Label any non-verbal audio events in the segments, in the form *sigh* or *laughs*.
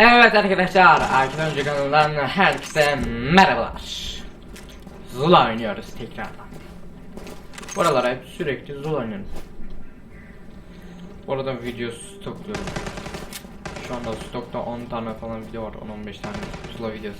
Evet arkadaşlar, Akif Önce kanalından herkese merhabalar. Zula oynuyoruz tekrardan. Buralara hep sürekli Zula oynuyoruz. Bu arada video stokluyorum. Şu anda stokta 10 tane falan video var, 10-15 tane Zula videosu.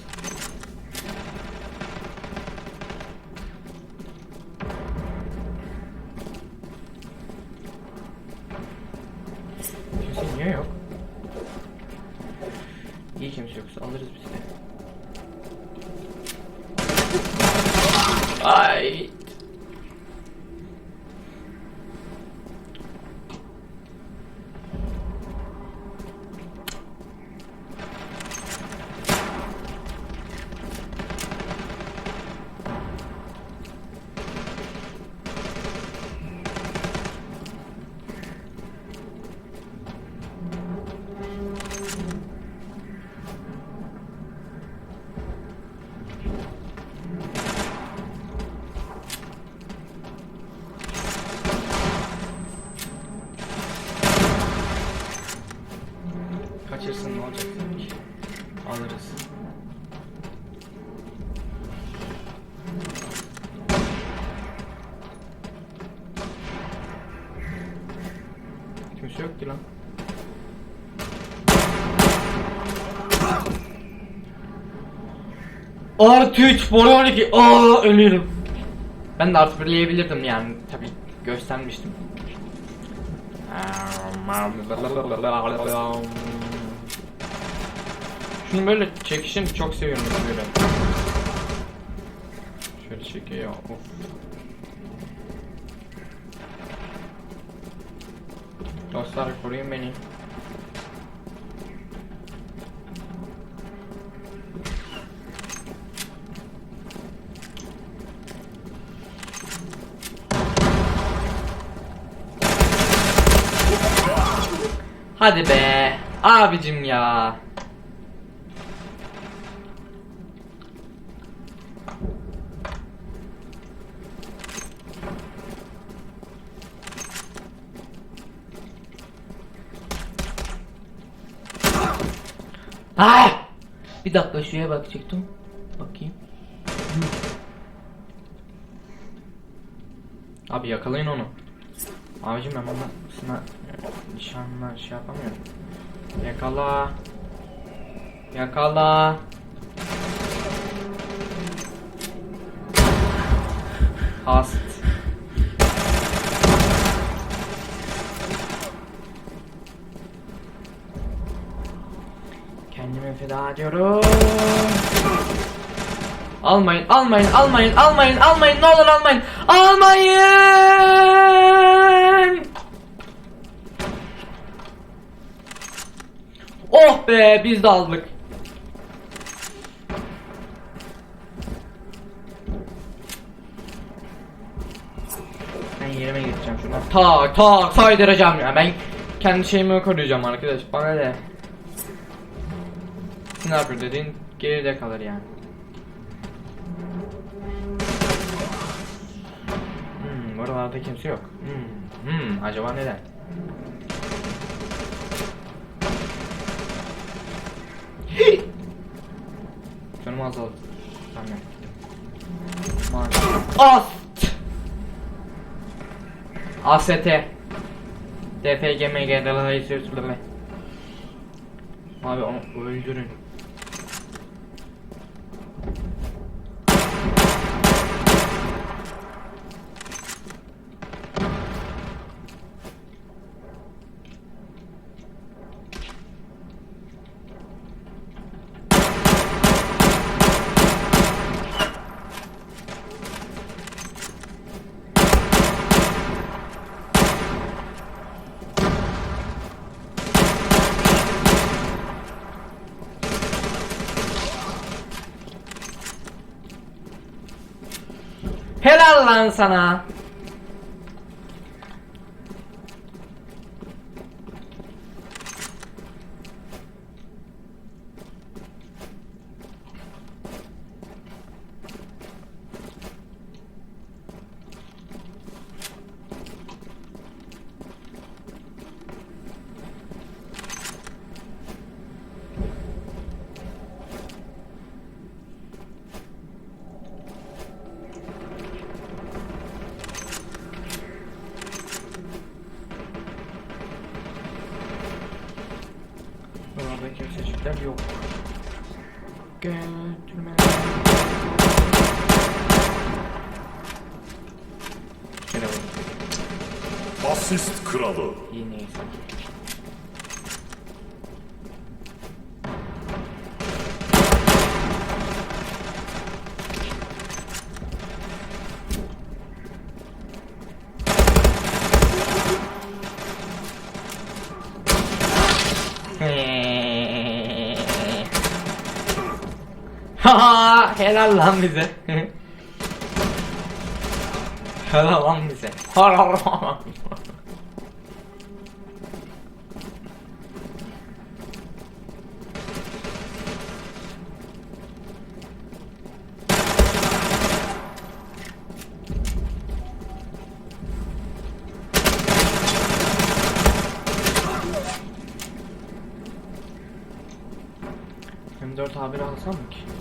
Kimse yok ki lan. Artı 3 bora 12 Aa ölüyorum. Ben de artı birleyebilirdim yani. Tabi göstermiştim. Şunu böyle çekişini çok seviyorum. Böyle. Şöyle çekiyor. Of Dostlar koruyun beni. Hadi be abicim ya Bir dakika şuraya bakacaktım. Bakayım. Abi yakalayın onu. Abicim ben bununla sına nişanla şey yapamıyorum. Yakala. Yakala. Hast. Feda ediyorum. Almayın, almayın, almayın, almayın, almayın, ne olur almayın. Almayın! Oh be, biz de aldık. Ben yerime geçeceğim şuradan. Tak tak saydıracağım ya. Ben kendi şeyimi koruyacağım arkadaş. Bana ne? Sniper dediğin geride kalır yani. Hmm, buralarda kimse yok. Hmm, hmm, acaba neden? *gasps* Canım azaldı. Tamam. Ast! AST. Sürtülme. Abi onu öldürün. Helal lan sana. Götürme. Gene vurdum. Asist kralı. İyi neyse. *laughs* helal lan bize. helal lan bize. Helal lan. M4 haberi alsam mı ki?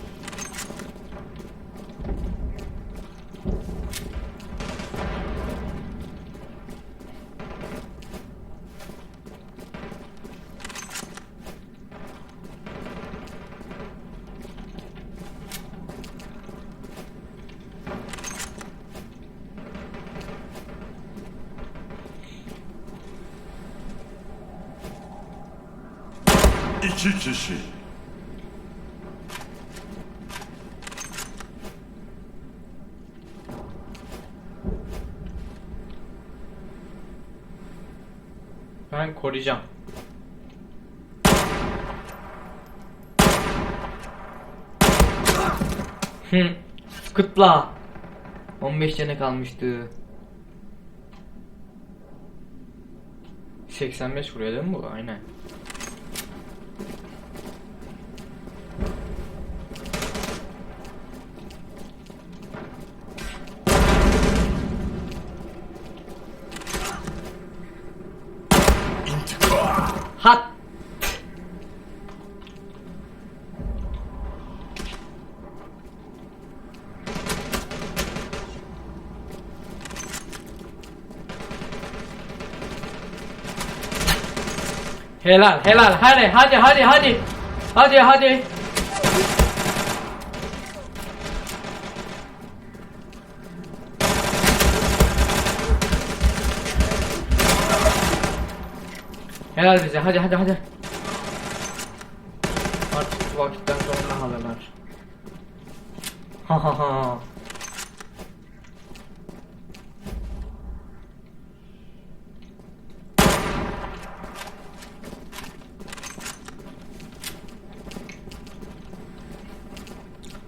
İki kişi. Ben koruyacağım. Kıtla. 15 canı kalmıştı. 85 vuruyor değil mi bu? Aynen. Helal helal. Hadi hadi hadi hadi. Hadi hadi. Helal bize. Hadi hadi hadi. Artık vakitten sonra haberler? Ha ha ha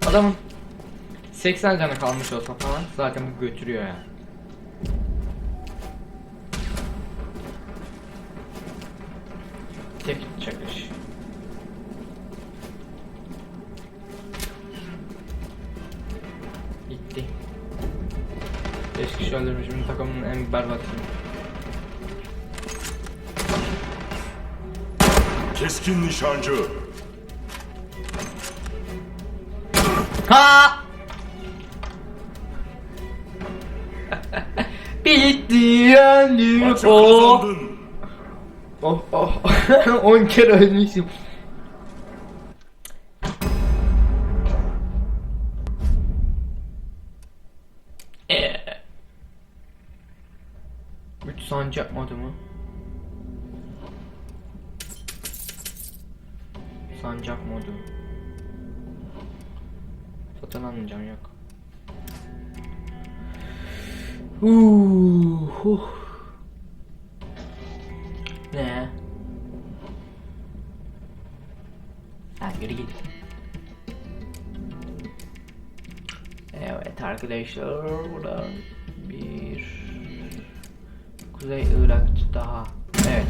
Adamın 80 canı kalmış olsa falan zaten bu götürüyor yani. Tek çakış. Gitti. 5 kişi öldürmüşüm takımın en berbatını. Keskin nişancı. Ha! *laughs* Bitti yendim. Maçı Oh. kazandın. Oh oh. *laughs* 10 kere ölmüşüm. Ee. Üç sancak modu mu? Sancak modu. Satın almayacağım yok. Huu, huh. Ne? Ha yürü git. Evet arkadaşlar burada bir Kuzey Irak daha. Evet.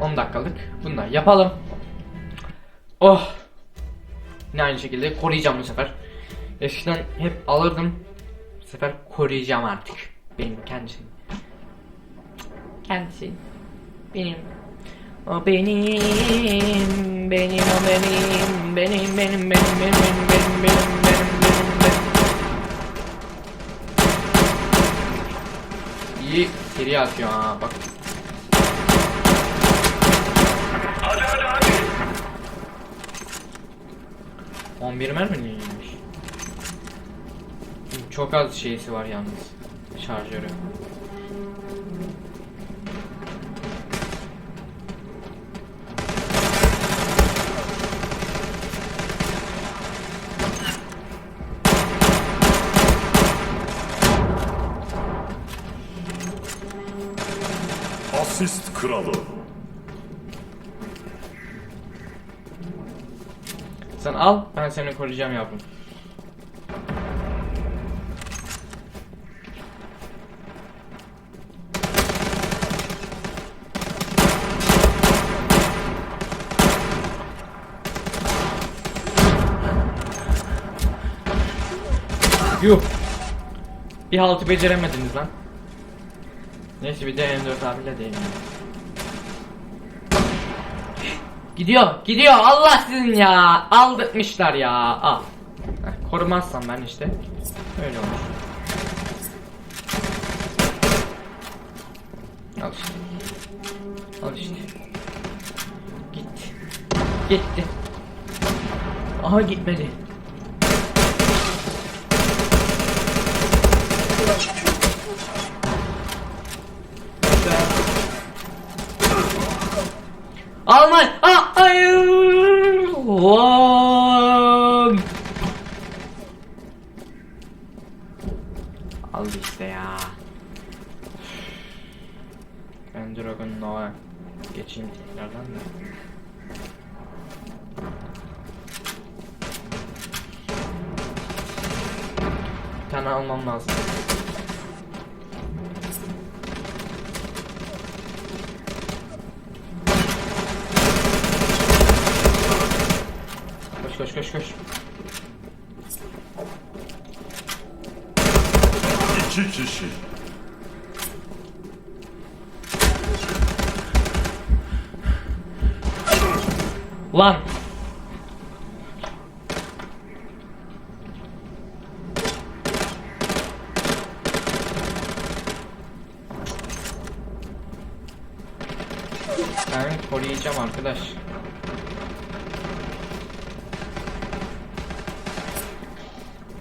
10 dakikalık. Bunu da yapalım. Oh. Yine aynı şekilde koruyacağım bu sefer. Eskiden hep alırdım. Bu sefer koruyacağım artık. Benim kendisini. Kendisi. Benim. O benim. Benim o benim. Benim benim benim benim benim benim benim benim benim. İyi seri atıyor ha bak. Hadi hadi hadi. 11 mermi neymiş? Çok az şeysi var yalnız. Şarjörü. Asist kralı. Sen al, ben seni koruyacağım yavrum. Yuh. Bir haltı beceremediniz lan. Neyse bir de M4 abiyle değil. Gidiyor, gidiyor. Allah sizin ya. Aldırtmışlar ya. Al. Heh, korumazsam ben işte. Öyle olur. Al işte. Al işte. Gitti. Gitti. Aha gitmedi. Alman! Ah, hayır! Lan! Al işte ya. Ben Dragon Nova geçeyim tekrardan da. Bir tane almam lazım. Koş koş. İki kişi. Lan! Ben koruyacağım arkadaş.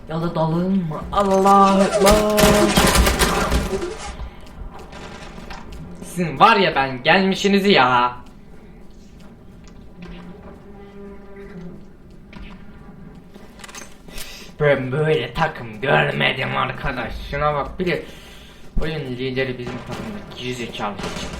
Ya da dalın mı? Allah Allah. Sizin var ya ben gelmişinizi ya. Ben böyle takım görmedim arkadaş. Şuna bak bir de oyun lideri bizim takımda gerizekalı. Yok.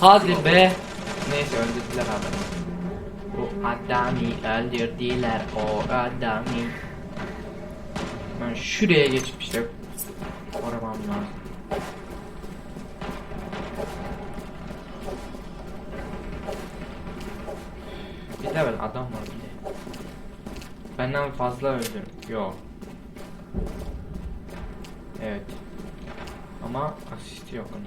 Hadi be. Neyse öldürdüler adamı. O adamı öldürdüler o adamı. Ben şuraya geçip işte korumam lazım. Bir de ben adam var bir de. Benden fazla öldüm. Yok. Evet. Ama asisti yok onun.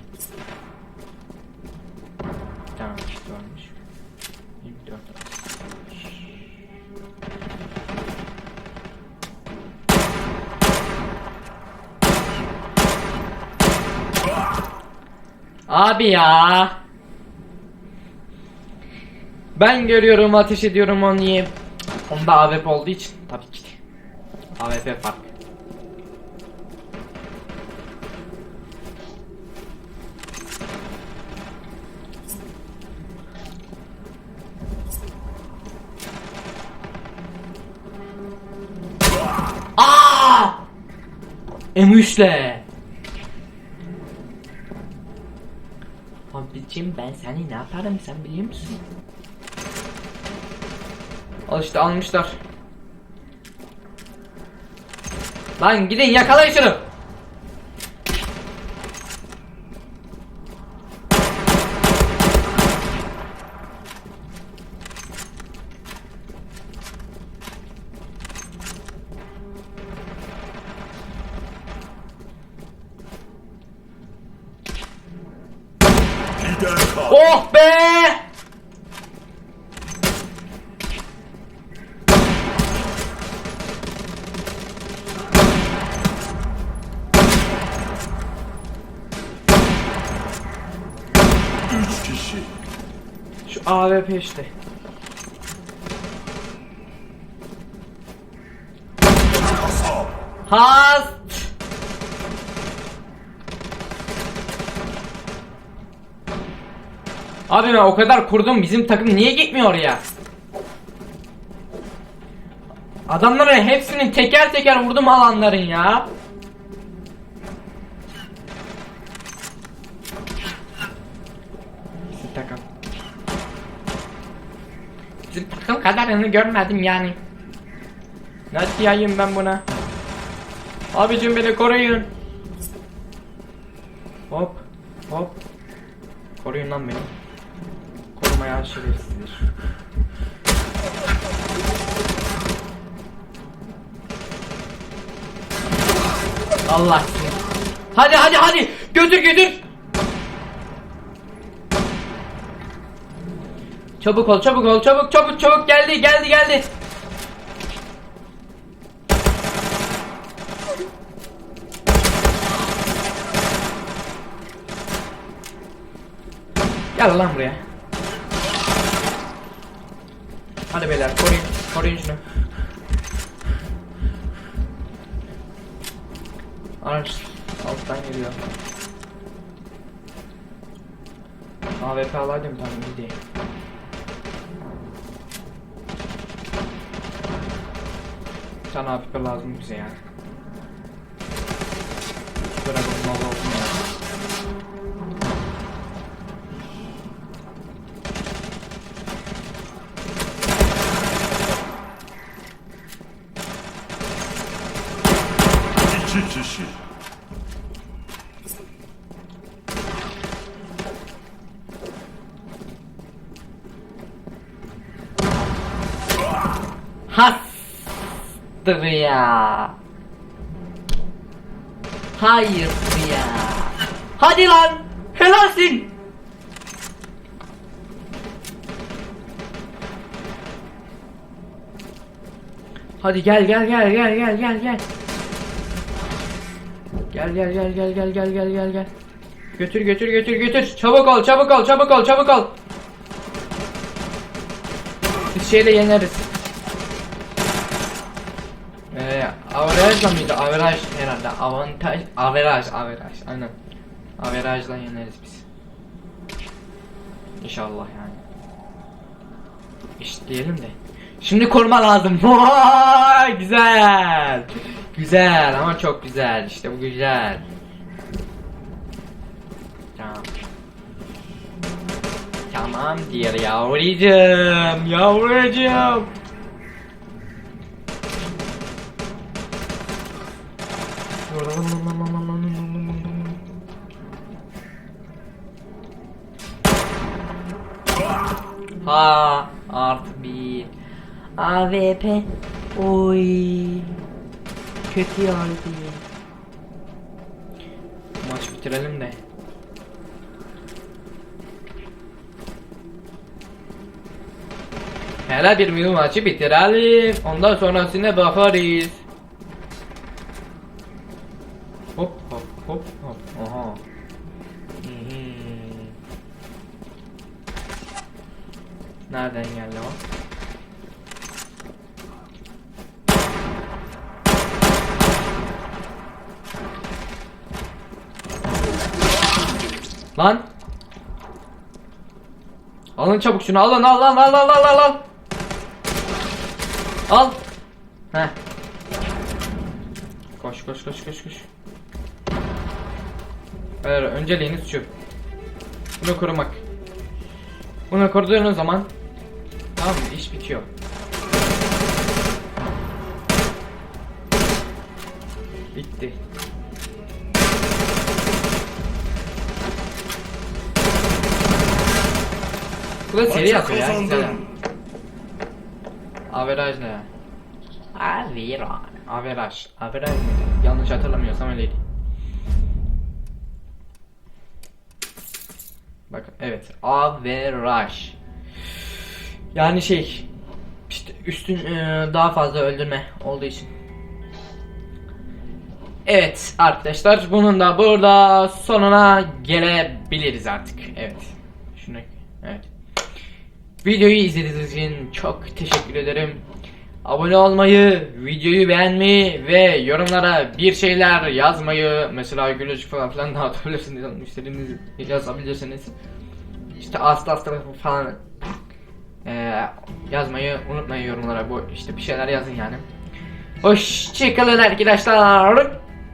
Abi ya. Ben görüyorum ateş ediyorum onu niye? Onda AWP olduğu için tabii ki. AWP fark. Aa! M3'le. Abicim ben seni ne yaparım sen biliyor musun? Al işte almışlar. Lan gidin yakalayın şunu. Oh be! Üç kişi. Şu AWP işte. Hast! Abi ben o kadar kurdum bizim takım niye gitmiyor ya? Adamların hepsini teker teker vurdum alanların ya. Bizim takım. Bizim takım kadarını görmedim yani. Nasıl yayayım ben buna? Abicim beni koruyun. Hop hop. Koruyun lan beni. Korumaya şerefsizdir. Allah seni. Hadi hadi hadi. Götür götür. Çabuk ol çabuk ol çabuk çabuk çabuk geldi geldi geldi. Gel lan buraya. Beyler koruyun. Koruyun şunu. Araç alttan geliyor. AWP alaydım tamam iyi değil. Bir tane AWP lazım bize yani. Şöyle bir mal Hastır ya. Hayır ya. Hadi lan. Helalsin. Hadi gel gel gel gel gel gel gel. Gel gel gel gel gel gel gel gel gel. Götür götür götür götür. Çabuk ol çabuk ol çabuk ol çabuk ol. Biz şeyle yeneriz. Averajla mıydı? Averaj herhalde. Avantaj, averaj, averaj. Aynen. Averajla yeneriz biz. İnşallah yani. İşleyelim de. Şimdi koruma lazım. *laughs* Güzel. Güzel ama çok güzel. İşte bu güzel. Tamam. Tamam diğer yavrucuğum. Yavrucuğum. Ha artı bir AVP Oy. Kötü halde Maç bitirelim de. Hele bir bir maçı bitirelim. Ondan sonrasına bakarız Alın çabuk şunu alın al al al al al al al. Al. Heh. Koş koş koş koş koş. Evet, önceliğiniz şu. Bunu korumak. Bunu koruduğunuz zaman tamam mı? iş bitiyor. Bitti. Bu da seri yapıyor ya. Güzel. Averaj ne? Averaj. Averaj. Averaj mıydı? Yanlış hatırlamıyorsam öyleydi. Bakın evet. Average. Yani şey işte üstün e, daha fazla öldürme olduğu için. Evet arkadaşlar bunun da burada sonuna gelebiliriz artık. Evet. Şunu evet. Videoyu izlediğiniz için çok teşekkür ederim. Abone olmayı, videoyu beğenmeyi ve yorumlara bir şeyler yazmayı mesela gülücük falan filan dağıtabilirsiniz. İstediğiniz *laughs* yazabilirsiniz. İşte asla asla falan eee, yazmayı unutmayın yorumlara bu işte bir şeyler yazın yani. Hoşçakalın arkadaşlar.